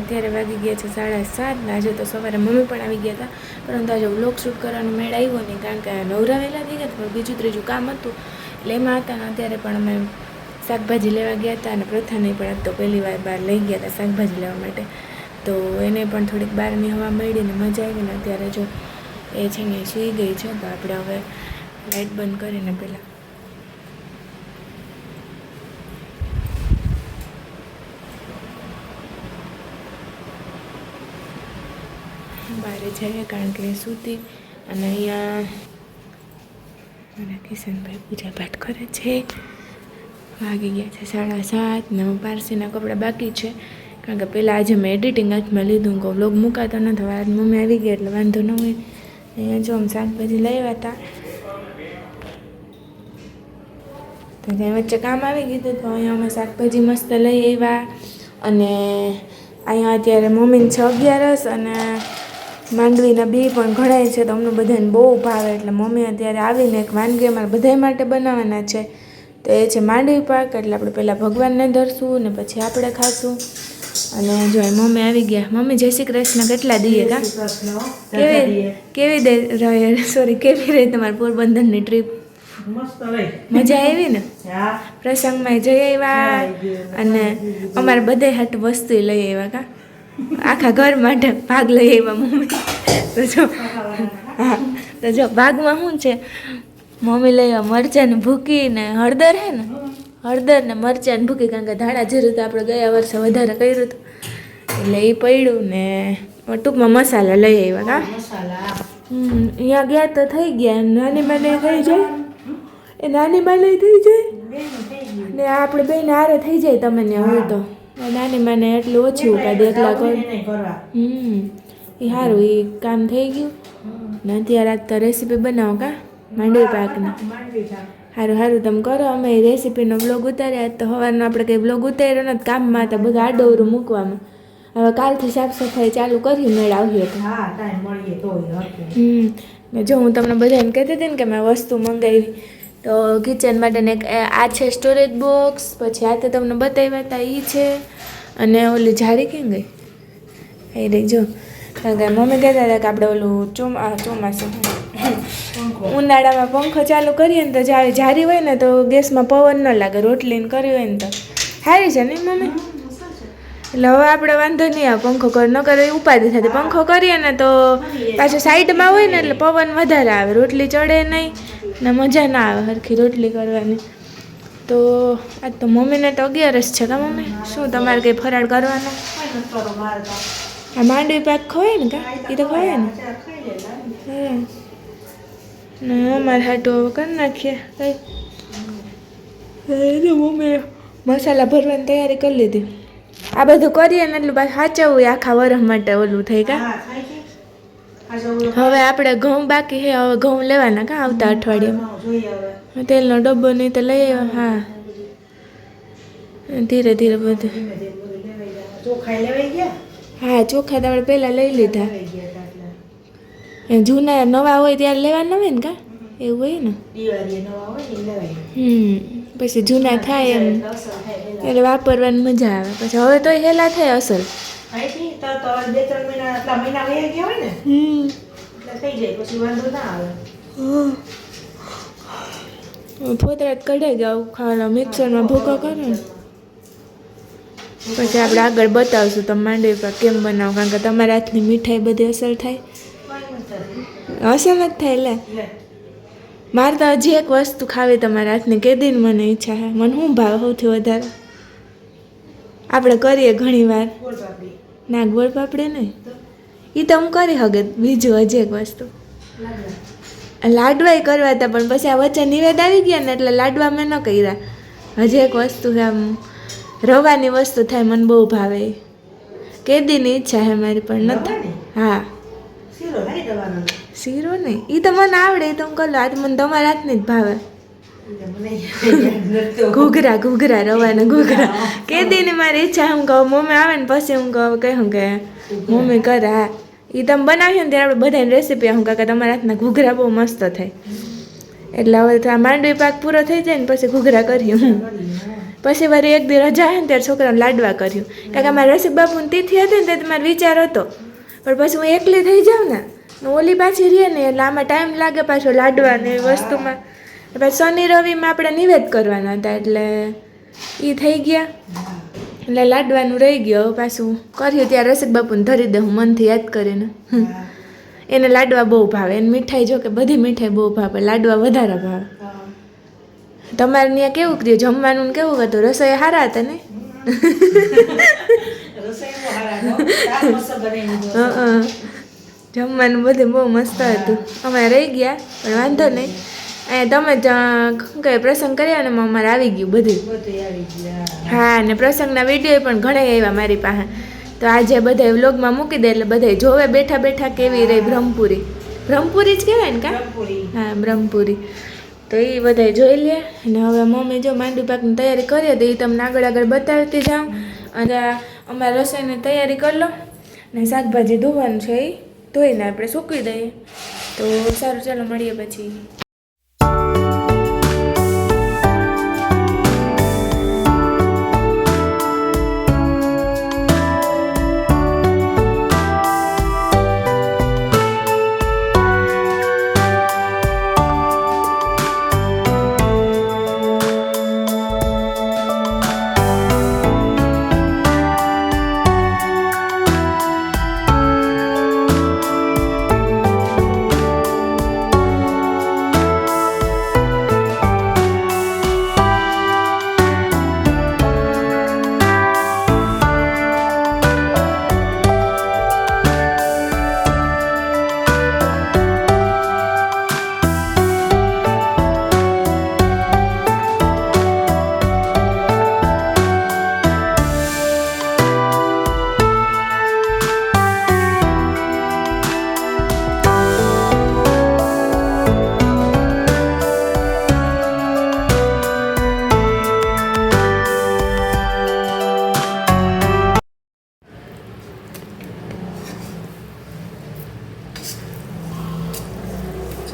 અત્યારે વાગી ગયા છે સાડા સાતના આજે તો સવારે મમ્મી પણ આવી ગયા હતા. પરંતુ આજે વ્લોગ શૂટ કરવાનો મેળ આવ્યો નહીં, કારણ કે નવરા વહેલા થઈ ગયા પણ બીજું ત્રીજું કામ હતું. એટલે એમાં હતા ને અત્યારે પણ અમે શાકભાજી લેવા ગયા હતા અને પ્રથાને પણ આજ તો પહેલી વાર બહાર લઈ ગયા હતા શાકભાજી લેવા માટે. તો એને પણ થોડીક બહારની હવા મળી ને મજા આવી ને અત્યારે જો એ છે ને સૂઈ ગઈ છે, તો આપણે હવે લાઇટ બંધ કરીને પહેલાં બહાર જઈએ કારણ કે સૂતી અને અહીંયા મારા કિશનભાઈ પૂજા પાઠ કરે છે. વાગી ગયા છે સાડા સાત ને પારસીના કપડાં બાકી છે. કારણ કે પહેલાં આજે મેં એડિટિંગ હાથમાં લીધું કહું વ્લોગ મૂકાતો ન થવા મમ્મી આવી ગયા એટલે વાંધો ન હોય. અહીંયા જો આમ શાકભાજી લઈ હતા. તો ત્યાં વચ્ચે કામ આવી ગયું તો અહીંયા અમે શાકભાજી મસ્ત લઈ આવ્યા. અને અહીંયા અત્યારે મમ્મીને છે અગિયારસ અને માંડવીના બી પણ ઘણાય છે તો અમને બધાને બહુ ભાવે એટલે મમ્મી અત્યારે આવીને એક વાનગી અમારે બધા માટે બનાવવાના છે. તો એ છે માંડવી પાક એટલે આપણે પહેલાં ભગવાનને ધરશું ને પછી આપણે ખાશું. અને જો મમ્મી આવી ગયા. મમ્મી જય શ્રી કૃષ્ણ કેટલા દઈએ કા? કેવી કેવી દે રહે? સોરી કેવી રહી તમારી પોરબંદરની ટ્રીપ મજા આવી ને? પ્રસંગમાં જઈ આવ્યા અને અમારે બધે હાટ વસ્તુ લઈ આવ્યા કા? આખા ઘર માટે ભાગ લઈ આવ્યા મમ્મી. તો જો, હા, તો જો, ભાગમાં શું છે? મમ્મી લઈ આવ્યા મરચાંને ભૂકી ને હળદર હે ને? હળદર ને મરચાંને ભૂકી, કારણ કે ધાણા જીરું તો આપણે ગયા વર્ષે વધારે કર્યું હતું. એટલે એ પડ્યું ને ટૂંકમાં મસાલા લઈ આવ્યા, હા? અહીંયા ગયા તો થઈ ગયા. નાની માને થઈ જાય? એ નાની માને થઈ જાય? ને આપણે બેન આરે થઈ જાય તમે ને હું તો. નાની માને એટલું ઓછું ઉપાડે એટલા કર હમ એ સારું એ કામ થઈ ગયું. ને અત્યારે આજ તો રેસીપી બનાવો કા? માંડવી પાકની. સારું સારું તમે કરો અમે રેસીપીનો બ્લોગ ઉતાર્યા. તો સવારનો આપણે કંઈ બ્લોગ ઉતાર્યો નથી કામમાં હતા બધા આડોવરું મૂકવામાં. હવે કાલથી સાફ સફાઈ ચાલુ કરી મેળ આવ્યો તો. હા ટાઈમ મળીએ તોય હરખું. હમ જો હું તમને બધાને કહેતી હતી ને કે મેં વસ્તુ મંગાવી. તો કિચન માટેને આ છે સ્ટોરેજ બોક્સ પછી આ તો તમને બતાવ્યા હતા એ છે. અને ઓલી જારી કેમ ગઈ? એ રહી જો. કારણ કે મમ્મી કહેતા હતા કે આપણે ઓલું ચોમા ચોમાસું ઉનાળામાં પંખો ચાલુ કરીએ ને તો જ્યારે જારી હોય ને તો ગેસમાં પવન ન લાગે રોટલીને કરી હોય ને તો. સારી છે ને મમ્મી? એટલે હવે આપણે વાંધો નહીં આવે પંખો કર ન કરે એ ઉપાધિ થાય પંખો કરીએ ને તો પાછું સાઈડમાં હોય ને એટલે પવન વધારે આવે રોટલી ચડે નહીં. ને મજા ના આવે સરખી રોટલી કરવાની. તો આજ તો મમ્મીને તો અગિયારસ છે કા મમ્મી? શું તમારે કંઈ ફરાળ કરવાનો. આ માંડવી પાક ખવાય ને કા? એ તો ખવાય ને? ને અમારે હવે કરી નાખીએ. કંઈ? એ તો મમ્મી મસાલા ભરવાની તૈયારી કરી લીધી. આ બધું કરીએ ને એટલું પાછું સાચવવું આખા વરસ માટે ઓલું થઈ ઓલું હવે આપણે ઘઉં બાકી છે, હવે ઘઉં લેવાના કા આવતા હવે તેલનો ડબ્બો નહીં તો લઈ આવ્યા, હા. ધીરે ધીરે બધું. હા, ચોખા તો આપણે પહેલાં લઈ લીધા. જૂના નવા હોય ત્યારે લેવાના હોય ને કા? એવું હોય ને. હમ, પછી જૂના થાય એમ. એટલે અસર વાપરવાની મજા આવે. પછી હવે તો હેલા થાય અસલ. અહીંથી તો તો બે ત્રણ મહિના આટલા મહિના વયા ગયા હોય ને હમ. એટલે થઈ જાય પછી વાંધો ના આવે. ફોતરા કઢાઈ ગયા ખાવાના મિક્સરમાં ભૂકો કરે પછી આપણે આગળ બતાવશું તમે માંડવી પર કેમ બનાવો કારણ કે તમારા હાથની મીઠાઈ બધી અસર થાય. અસર જ થાય લે. લે. મારે તો હજી એક વસ્તુ ખાવી તમારા હાથની કેદીને મને ઈચ્છા છે. મને શું ભાવ સૌથી વધારે? આપણે કરીએ ઘણી વાર ગોળ પાપડે ને નહીં. એ તો હું કરી હગે બીજું હજી એક વસ્તુ. લાડવા લાડવાય કરવા હતા પણ પછી આ વચ્ચે નિવેદ આવી ગયા ને એટલે લાડવા મેં ન કર્યા. હજી એક વસ્તુ છે આમ રવાની વસ્તુ થાય મને બહુ ભાવે કેદીની ઈચ્છા છે મારી પણ નથી હા. શીરો નહીં. એ તો મને આવડે એ તો હું કરું આ મને તમારા હાથની જ ભાવે. ઘૂઘરા ઘૂઘરા, રવાના, ઘૂઘરા. કેદીની મારી ઈચ્છા હું કહું, મમ્મી આવે ને પછી હું કહું કહું. કે મમ્મી, કરે, હા. એ તમે બનાવ્યો ને ત્યારે આપણે બધાની રેસીપી હું કાકા તમારા હાથના ઘૂઘરા બહુ મસ્ત થાય. એટલે હવે આ માંડવી પાક પૂરો થઈ જાય ને પછી ઘૂઘરા કર્યું. પછી વળી એક દી રજા ને ત્યારે છોકરાને લાડવા કર્યું. કારણ કે મારા રસિક બાપુની તિથિ હતી ને તે મારો વિચાર હતો. પણ પછી હું એકલી થઈ જાઉં ને ને ઓલી પાછી રહીએ ને એટલે આમાં ટાઈમ લાગે પાછો લાડવા ને વસ્તુમાં. પછી શનિ રવિમાં આપણે નિવેદ કરવાના હતા એટલે એ થઈ ગયા. એટલે લાડવાનું રહી ગયો પાછું કર્યું ત્યારે રસિક બાપુને ધરી દે હું મનથી યાદ કરીને. એને લાડવા બહુ ભાવે એને મીઠાઈ જો કે બધી મીઠાઈ બહુ ભાવે લાડવા વધારે ભાવે. તમારે ત્યાં કેવું કર્યું? જમવાનું ને કેવું હતું? રસોઈ સારા હતા ને. જમવાનું બધું બહુ મસ્ત હતું. અમે રહી ગયા પણ વાંધો નહીં. અહીંયા તમે શું કહે પ્રસંગ કર્યા ને અમારે આવી ગયું બધું. બધું આવી ગયા હા. અને પ્રસંગના વીડિયો પણ ઘણા આવ્યા મારી પાસે. તો આજે બધા વ્લોગમાં મૂકી દે એટલે બધા જોવે બેઠા બેઠા કેવી રહી બ્રહ્મપુરી. બ્રહ્મપુરી જ કહેવાય ને કા? હા બ્રહ્મપુરી. તો એ બધા જોઈ લે. અને હવે મમ્મી જો માંડવી પાકની તૈયારી કરીએ તો એ તમને આગળ આગળ બતાવતી જાઉં. અને અમારા અમારે રસોઈની તૈયારી કરી લો. ને શાકભાજી ધોવાનું છે એ ધોઈને આપણે સૂકવી દઈએ. તો સારું ચાલો મળીએ પછી.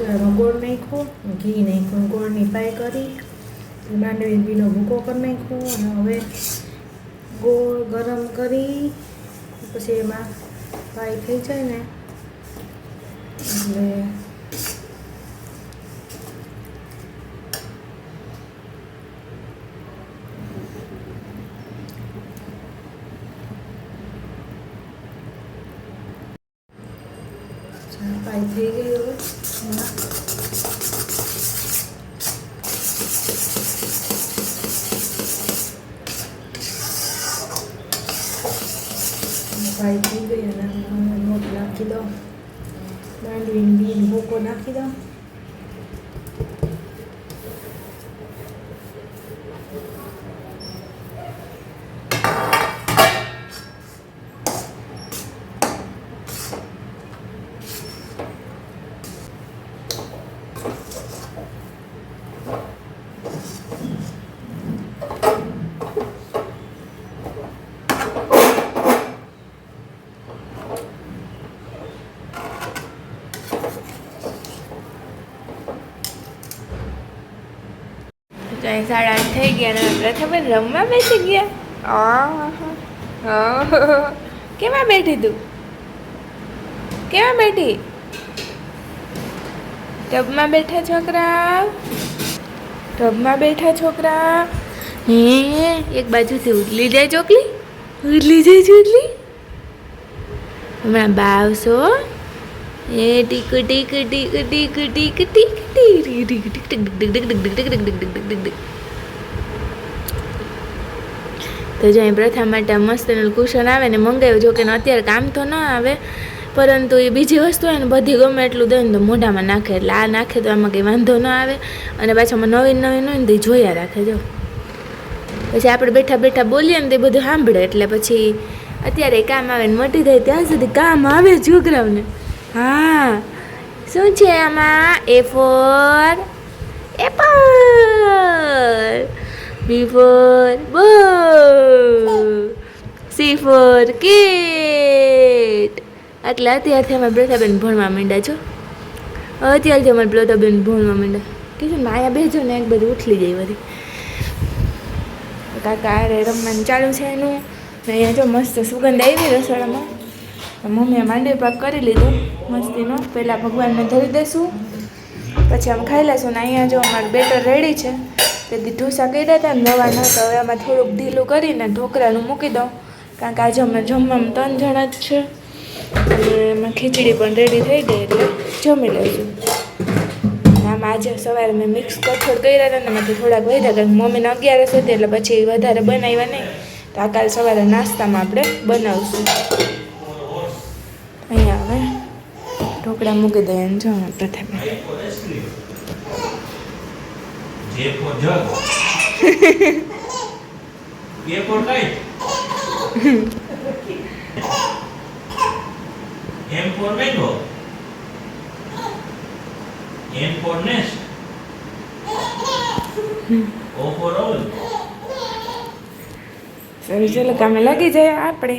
જો ગોળ નાખ્યો, ઘી નાખ્યું ગોળની પાય કરી, માંડવી ભીનો ભૂકો કરી નાખ્યો અને હવે ગોળ ગરમ કરી, પછી એમાં પાય થઈ જાય ને, એટલે પાય થઈ ગઈ હવે એમાં ફ્રાય થઈ ગઈ અને આમાં નાખી દો માંડવીને બીન ભૂકો નાખી દો કાંઈ સાડા આઠ થઈ ગયા અને પ્રથમ રમવા બેસી ગયા. કેમાં બેઠી તું? કેમાં બેઠી? ટબમાં બેઠા છોકરા? ટબમાં બેઠા છોકરા? હે એક બાજુથી ઉડલી જાય ચોકલી? ઉડલી જાય ચોકલી? હમણાં બાવશો? એ ટીક ટીક ટીક ટીક ટીક ટીક ટીક તો જ્યાં પ્રથા માટે મસ્ત કુશન આવે ને મંગાવ્યું જોકે અત્યારે કામ તો ન આવે પરંતુ એ બીજી વસ્તુ હોય ને બધી ગમે એટલું દે ને તો મોઢામાં નાખે એટલે આ નાખે તો આમાં કંઈ વાંધો ન આવે અને પાછામાં નવીન નવીન હોય ને તે જોયા રાખે જો પછી આપણે બેઠા બેઠા બોલીએ ને તે બધું સાંભળે એટલે પછી અત્યારે કામ આવે ને મટી જાય ત્યાં સુધી કામ આવે છોકરાઓને હા. શું છે આમાં? A for apple B for ball. C for cat એટલે અત્યારથી અમે પ્રથાબેન ભણવા માંડ્યા છો. અત્યારથી અમારે પ્રથાબેન ભણવા માંડ્યા. કીધું અહીંયા બેજો ને, એક બધું ઉઠલી જાય બધી કાકા અરે રમવાનું ચાલુ છે એનું. અહીંયા જો મસ્ત સુગંધ આવી રસોડામાં. મમ્મીએ માંડવી પાક કરી લીધો. મસ્તીનો પહેલાં ભગવાનને ધરી દઈશું પછી આમ ખાઈ લઈશું ને અહીંયા જો અમારું બેટર રેડી છે. તે ઢોસા કર્યા હતા ને નવા નહોતા હવે આમાં થોડુંક ઢીલું કરીને ઢોકળાનું મૂકી દઉં. કારણ કે આજે અમે જમવામાં ત્રણ જણા જ છે. અને એમાં ખીચડી પણ રેડી થઈ ગઈ એટલે જમી લઈશું. આમ આજે સવારે મેં મિક્સ કઠોળ કર્યા હતા ને એમાંથી થોડાક વધ્યા કારણ મમ્મીને અગિયારસ હતી એટલે પછી વધારે બનાવ્યા નહીં. તો આ કાલ સવારે નાસ્તામાં આપણે બનાવશું અહીંયા હવે ઢોકળા મૂકી દઈએ અને જો પ્રથમ. M for mango. N for nest. O for owl. સારું ચાલો કામે લાગી જાય આપણે